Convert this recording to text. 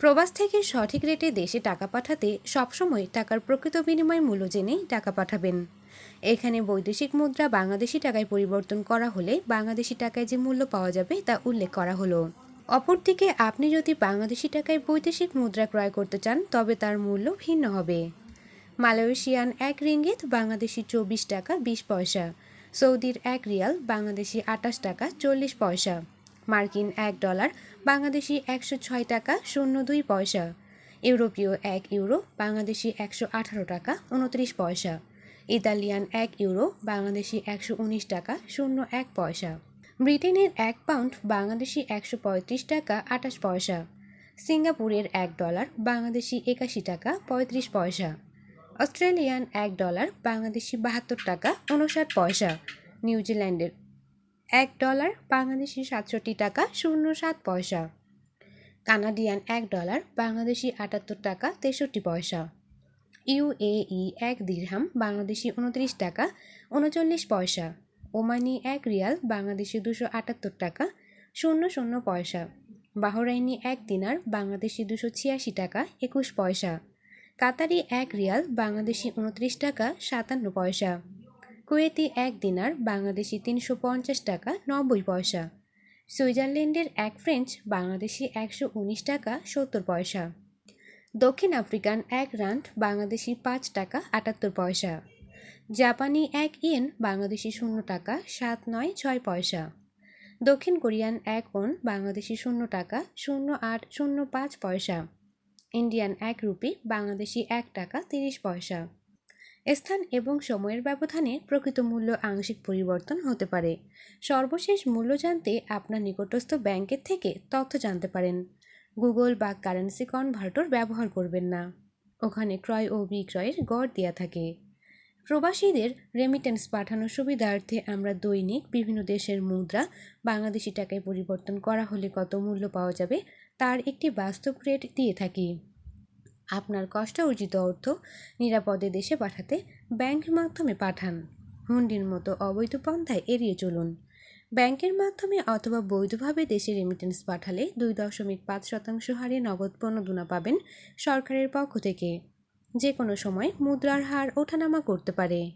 প্রবাস থেকে সঠিক রেটে দেশে টাকা পাঠাতে সবসময় টাকার প্রকৃত বিনিময় মূল্য জেনেই টাকা পাঠাবেন। এখানে বৈদেশিক মুদ্রা বাংলাদেশি টাকায় পরিবর্তন করা হলে বাংলাদেশি টাকায় যে মূল্য পাওয়া যাবে তা উল্লেখ করা হলো। অপরদিকে আপনি যদি বাংলাদেশি টাকায় বৈদেশিক মুদ্রা ক্রয় করতে চান, তবে তার মূল্য ভিন্ন হবে। মালয়েশিয়ান এক রিঙ্গিত বাংলাদেশি চব্বিশ টাকা বিশ পয়সা, সৌদির এক রিয়াল বাংলাদেশি আটাশ টাকা চল্লিশ পয়সা মার্কিন এক ডলার, বাংলাদেশি একশো ছয় টাকা শূন্য দুই পয়সা। ইউরোপীয় এক ইউরো, বাংলাদেশি একশো আঠারো টাকা উনত্রিশ পয়সা। ইতালিয়ান এক ইউরো, বাংলাদেশি একশো উনিশ টাকা শূন্য এক পয়সা। ব্রিটেনের এক পাউন্ড, বাংলাদেশি একশো পঁয়ত্রিশ টাকা আটাশ পয়সা। সিঙ্গাপুরের এক ডলার, বাংলাদেশি একাশি টাকা পঁয়ত্রিশ পয়সা। অস্ট্রেলিয়ান এক ডলার, বাংলাদেশি বাহাত্তর টাকা উনষাট পয়সা। নিউজিল্যান্ডের এক ডলার বাংলাদেশি সাতষট্টি টাকা শূন্য সাত পয়সা। কানাডিয়ান এক ডলার বাংলাদেশি আটাত্তর টাকা তেষট্টি পয়সা। ইউএই এক দিরহাম বাংলাদেশি উনত্রিশ টাকা উনচল্লিশ পয়সা। ওমানি এক রিয়াল বাংলাদেশি দুশো আটাত্তর টাকা শূন্য শূন্য পয়সা। বাহরাইনি এক দিনার বাংলাদেশি দুশো ছিয়াশি টাকা একুশ পয়সা। কাতারি এক রিয়াল বাংলাদেশি উনত্রিশ টাকা সাতান্ন পয়সা। কুয়েতি এক দিনার বাংলাদেশি তিনশো পঞ্চাশ টাকা নব্বই পয়সা। সুইজারল্যান্ডের এক ফ্রেঞ্চ বাংলাদেশি একশো উনিশ টাকা সত্তর পয়সা। দক্ষিণ আফ্রিকান এক রান্ড বাংলাদেশি পাঁচ টাকা আটাত্তর পয়সা। জাপানি এক ইয়েন বাংলাদেশি শূন্য টাকা সাত নয় ছয় পয়সা। দক্ষিণ কোরিয়ান এক ওন বাংলাদেশি শূন্য টাকা শূন্য আট শূন্য পাঁচ পয়সা। ইন্ডিয়ান এক রুপি বাংলাদেশি এক টাকা তিরিশ পয়সা। স্থান এবং সময়ের ব্যবধানে প্রকৃত মূল্য আংশিক পরিবর্তন হতে পারে। সর্বশেষ মূল্য জানতে আপনার নিকটস্থ ব্যাংকের থেকে তথ্য জানতে পারেন। গুগল বা কারেন্সি কনভার্টর ব্যবহার করবেন না। ওখানে ক্রয় ও বিক্রয়ের গড় দেওয়া থাকে। প্রবাসীদের রেমিটেন্স পাঠানোর সুবিধার্থে আমরা দৈনিক বিভিন্ন দেশের মুদ্রা বাংলাদেশি টাকায় পরিবর্তন করা হলে কত মূল্য পাওয়া যাবে তার একটি বাস্তব রেট দিয়ে থাকি। আপনার কষ্ট অর্জিত অর্থ নিরাপদে দেশে পাঠাতে ব্যাংকের মাধ্যমে পাঠান। হুন্ডির মতো অবৈধ পন্থায় এড়িয়ে চলুন। ব্যাংকের মাধ্যমে অথবা বৈধভাবে দেশে রেমিটেন্স পাঠালে দুই দশমিক পাঁচ শতাংশ হারে নগদ প্রণোদনা পাবেন সরকারের পক্ষ থেকে। যে কোনো সময় মুদ্রার হার ওঠানামা করতে পারে।